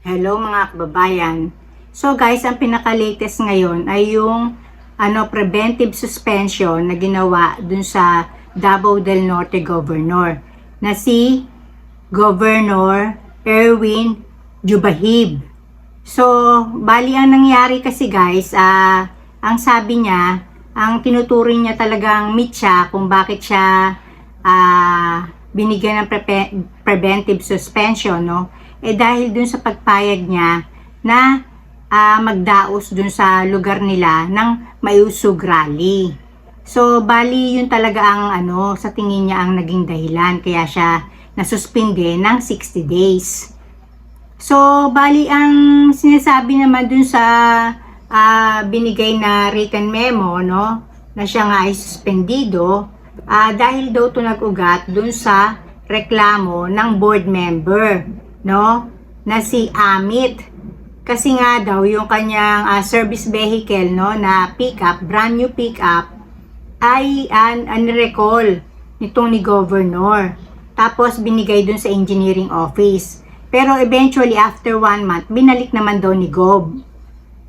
Hello mga kababayan. So guys, ang pinaka-latest ngayon ay yung ano preventive suspension na ginawa dun sa Davao del Norte Governor na si Governor Erwin Jubahib. So, bali ang nangyari kasi guys, ah, ang sabi niya, ang tinuturing niya talagang mitya kung bakit siya ah, binigyan ng prepe- preventive suspension, no? Eh dahil dun sa pagpayag niya na ah, magdaos dun sa lugar nila ng Mayusug Rally. So, bali yun talaga ang ano, sa tingin niya ang naging dahilan kaya siya nasuspinde ng 60 days. So, bali ang sinasabi naman dun sa ah, binigay na written memo, no, na siya nga ay suspendido, ah, dahil daw to nag-ugat dun sa reklamo ng board member, no, na si Amit. Kasi nga daw yung kanyang ah, service vehicle, no, na pickup, brand new pickup, ay an recall nitong ni governor. Tapos binigay dun sa engineering office. Pero eventually after one month, binalik naman daw ni Gob.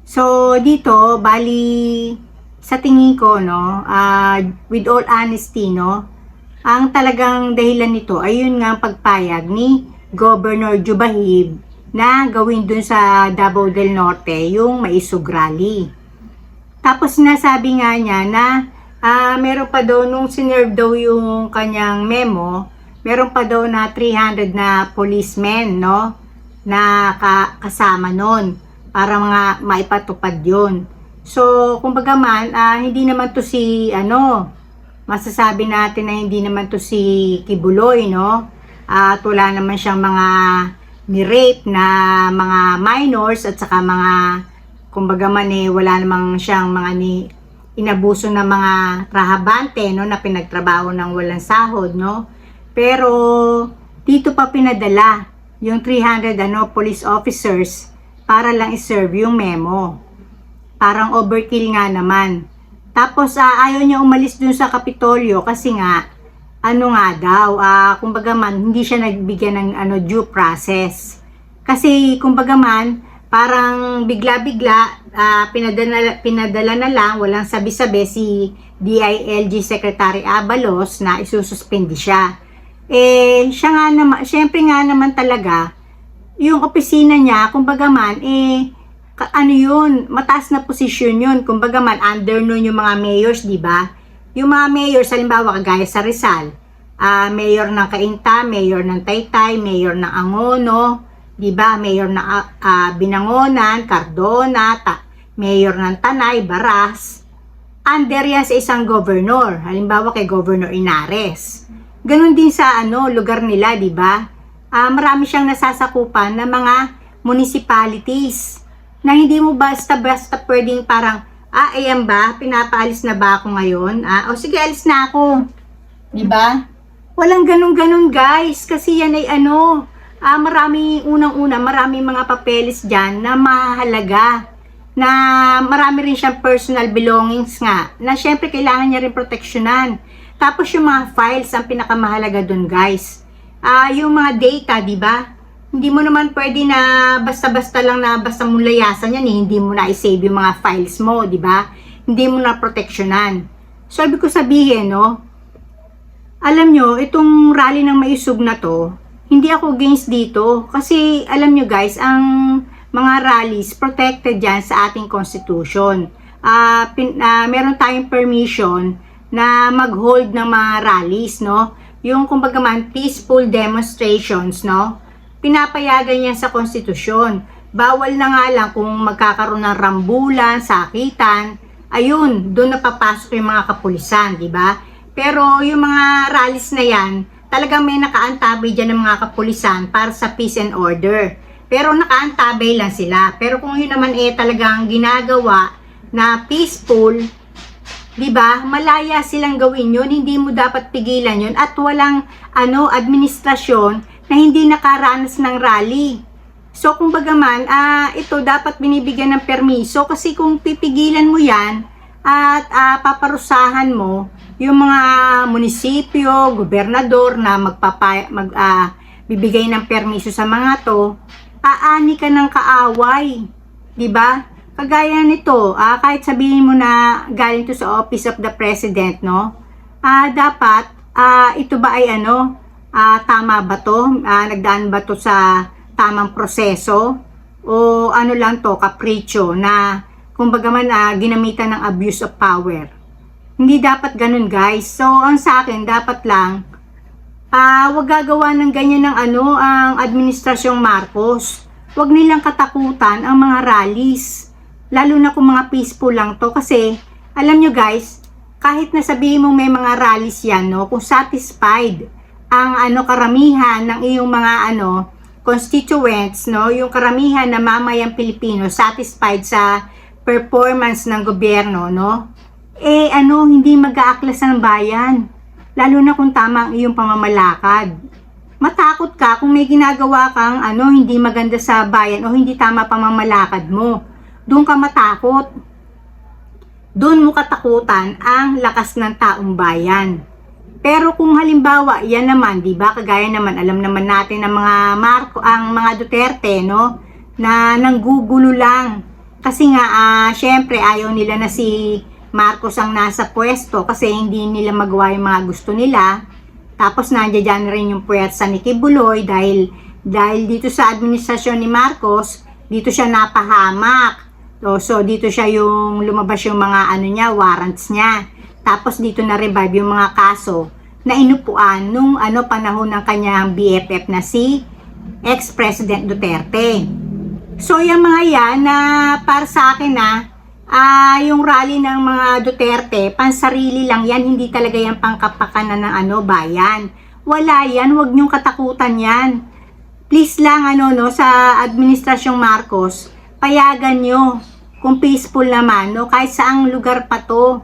So dito, bali sa tingin ko no, ah, with all honesty no, ang talagang dahilan nito ay yun nga ang pagpayag ni Governor Jubahib na gawin dun sa Davao del Norte yung Maisog Rally. Tapos sinasabi nga niya na ah, meron pa daw nung sinerve daw yung kanyang memo, meron pa daw na 300 na policemen, no? Na ka- kasama nun para mga maipatupad yon. So, kumbaga man, ah, hindi naman to si, ano, masasabi natin na hindi naman to si Kibuloy, no? At wala naman siyang mga ni-rape na mga minors at saka mga, kumbaga man eh, wala namang siyang mga ni, inabuso ng mga trahabante, no, na pinagtrabaho ng walang sahod, no? Pero, dito pa pinadala yung 300 ano, police officers para lang iserve yung memo. Parang overkill nga naman. Tapos ah, ayaw niya umalis dun sa Kapitolyo kasi nga ano nga daw, ah, kumbaga man hindi siya nagbigyan ng ano due process. Kasi kumbaga man parang bigla-bigla ah, pinadala, pinadala na lang walang sabi-sabi si DILG Secretary Abalos na isususpindi siya. Eh siya nga naman, syempre nga naman talaga yung opisina niya, kumbaga man, eh, ano yun, mataas na posisyon yun. Kumbaga man, under nun yung mga mayors, di ba? Yung mga mayors, halimbawa, kagaya sa Rizal, ah mayor ng Cainta, mayor ng Taytay, mayor ng Angono, di ba? Mayor ng ah, ah, Binangonan, Cardona, ta- mayor ng Tanay, Baras. Under yan sa isang governor. Halimbawa kay Governor Inares. Ganon din sa ano, lugar nila, di ba? ah, marami siyang nasasakupan ng mga municipalities na hindi mo basta-basta pwedeng parang, ah, ayan ba, pinapaalis na ba ako ngayon? Ah, o sige, alis na ako. Di ba? Walang ganun-ganun guys, kasi yan ay ano, ah, marami, unang-una, marami mga papeles dyan na mahalaga na marami rin siyang personal belongings nga, na syempre kailangan niya rin proteksyonan. Tapos yung mga files ang pinakamahalaga dun guys ah yung mga data, di ba? Hindi mo naman pwede na basta-basta lang na basta mo layasan yan, eh. hindi mo na i-save yung mga files mo, di ba? Hindi mo na proteksyonan. So, ko sabihin, no? Alam nyo, itong rally ng maisog na to, hindi ako against dito. Kasi, alam nyo guys, ang mga rallies protected dyan sa ating constitution. Ah, pin, ah, meron tayong permission na mag-hold ng mga rallies, no? yung kumbaga man peaceful demonstrations, no? Pinapayagan niya sa konstitusyon. Bawal na nga lang kung magkakaroon ng rambulan, sakitan, ayun, doon napapasok yung mga kapulisan, di ba? Pero yung mga rallies na yan, talagang may nakaantabay dyan ng mga kapulisan para sa peace and order. Pero nakaantabay lang sila. Pero kung yun naman eh talagang ginagawa na peaceful, 'di ba? Malaya silang gawin 'yun, hindi mo dapat pigilan 'yun at walang ano administrasyon na hindi nakaranas ng rally. So kumbaga man, ah ito dapat binibigyan ng permiso kasi kung pipigilan mo 'yan at ah, paparusahan mo yung mga munisipyo, gobernador na magpapa mag ah, bibigay ng permiso sa mga to, aani ka ng kaaway. 'Di ba? Kagaya nito, ah, kahit sabihin mo na galing to sa Office of the President, no? Ah, dapat ah, ito ba ay ano? Ah, tama ba to? Ah, nagdaan ba to sa tamang proseso? O ano lang to, kapritsyo na kumbaga man ah, ginamitan ng abuse of power? Hindi dapat ganun guys. So, ang sa akin, dapat lang Ah, wag gagawa ng ganyan ng ano ang administrasyong Marcos. Wag nilang katakutan ang mga rallies. Lalo na kung mga peaceful lang to kasi alam nyo guys, kahit na sabihin mo may mga rallies yan, no, kung satisfied ang ano karamihan ng iyong mga ano constituents, no, yung karamihan na mamayang Pilipino satisfied sa performance ng gobyerno, no, eh ano, hindi mag-aaklas ng bayan lalo na kung tama ang iyong pamamalakad. Matakot ka kung may ginagawa kang ano hindi maganda sa bayan o hindi tama pamamalakad mo. Doon ka matakot. Doon mo katakutan ang lakas ng taong bayan. Pero kung halimbawa, yan naman, 'di ba? Kagaya naman alam naman natin ng mga Marco, ang mga Duterte, no, na nanggugulo lang. Kasi nga ah, syempre ayaw nila na si Marcos ang nasa pwesto kasi hindi nila magawa yung mga gusto nila. Tapos nandiyan rin yung puwersa ni Kibuloy dahil dahil dito sa administrasyon ni Marcos, dito siya napahamak. So, so dito siya yung lumabas yung mga ano niya, warrants niya. Tapos dito na revive yung mga kaso na inupuan nung ano panahon ng kanyang BFF na si ex-president Duterte. So yung mga yan na para sa akin na ah yung rally ng mga Duterte, pansarili lang yan, hindi talaga yan pangkapakanan ng ano, bayan. Wala yan, wag niyong katakutan yan. Please lang ano no sa administrasyong Marcos, payagan nyo kung peaceful naman no kahit saang lugar pa to.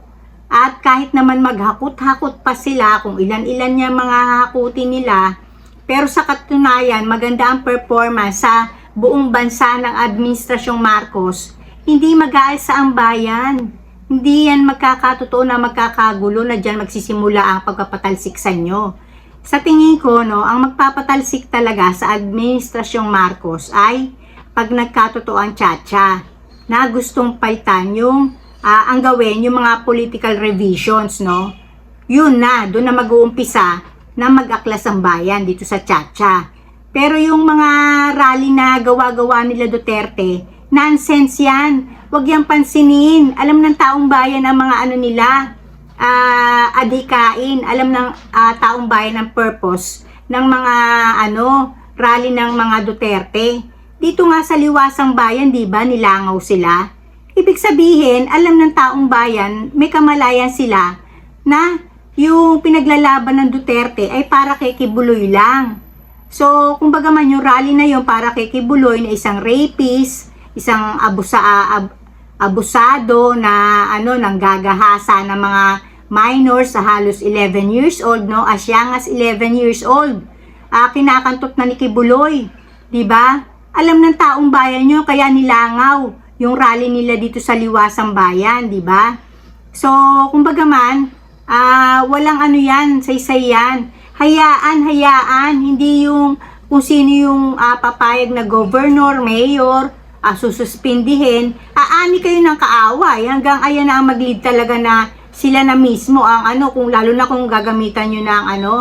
At kahit naman maghakot-hakot pa sila kung ilan-ilan niya mga hakutin nila, pero sa katunayan maganda ang performance sa buong bansa ng administrasyong Marcos hindi mag-aalsa ang bayan. Hindi yan magkakatotoo na magkakagulo na dyan magsisimula ang pagpapatalsik sa inyo. Sa tingin ko, no, ang magpapatalsik talaga sa administrasyong Marcos ay pag nagkatotoo ang tsatsya na gustong palitan yung ah, ang gawin yung mga political revisions, no? Yun na, doon na mag-uumpisa na mag-aklas ang bayan dito sa tsatsya. Pero yung mga rally na gawa-gawa nila Duterte, Nonsense yan. Huwag yang pansinin. Alam ng taong bayan ang mga ano nila, ah, adikain. Alam ng ah, taong bayan ang purpose ng mga ano, rally ng mga Duterte. Dito nga sa liwasang bayan, di ba, nilangaw sila. Ibig sabihin, alam ng taong bayan, may kamalayan sila na yung pinaglalaban ng Duterte ay para kay Kibuloy lang. So, kumbaga man yung rally na yun para kay Kibuloy na isang rapist, isang abusa, ab, abusado na ano nang gagahasa ng mga minors sa halos 11 years old no? As young as 11 years old. Uh, kinakantot na ni Kibuloy di ba? Alam ng taong bayan nyo kaya nilangaw yung rally nila dito sa liwasang bayan di ba so kumbaga man uh, walang ano yan saysay yan hayaan hayaan hindi yung kung sino yung uh, papayag na governor mayor uh, sususpindihin, aani kayo ng kaaway hanggang ayan na ang mag-lead talaga na sila na mismo ang ano, kung lalo na kung gagamitan nyo ng ano,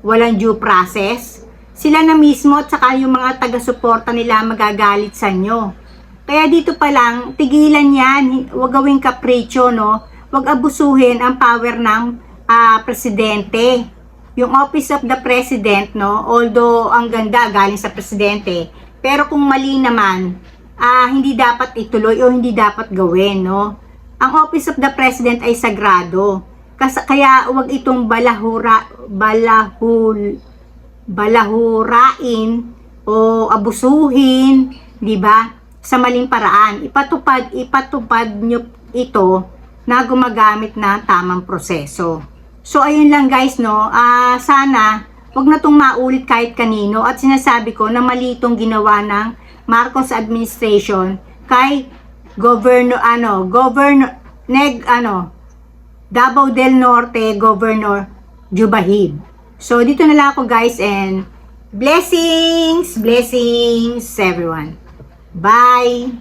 walang due process. Sila na mismo at saka yung mga taga-suporta nila magagalit sa inyo. Kaya dito pa lang, tigilan yan, huwag gawing kapritsyo, no? Huwag abusuhin ang power ng uh, presidente. Yung office of the president, no? Although ang ganda galing sa presidente, pero kung mali naman, ah, hindi dapat ituloy o hindi dapat gawin, no? Ang Office of the President ay sagrado. Kasi, kaya wag itong balahura, balahul, balahurain o abusuhin, di ba? Sa maling paraan. Ipatupad, ipatupad nyo ito na gumagamit na tamang proseso. So, ayun lang guys, no? Ah, sana, wag na tong maulit kahit kanino at sinasabi ko na mali itong ginawa ng Marcos administration kay Governor ano, Governor neg ano Davao del Norte Governor Jubahid. So dito na lang ako guys and Blessings! Blessings everyone! Bye!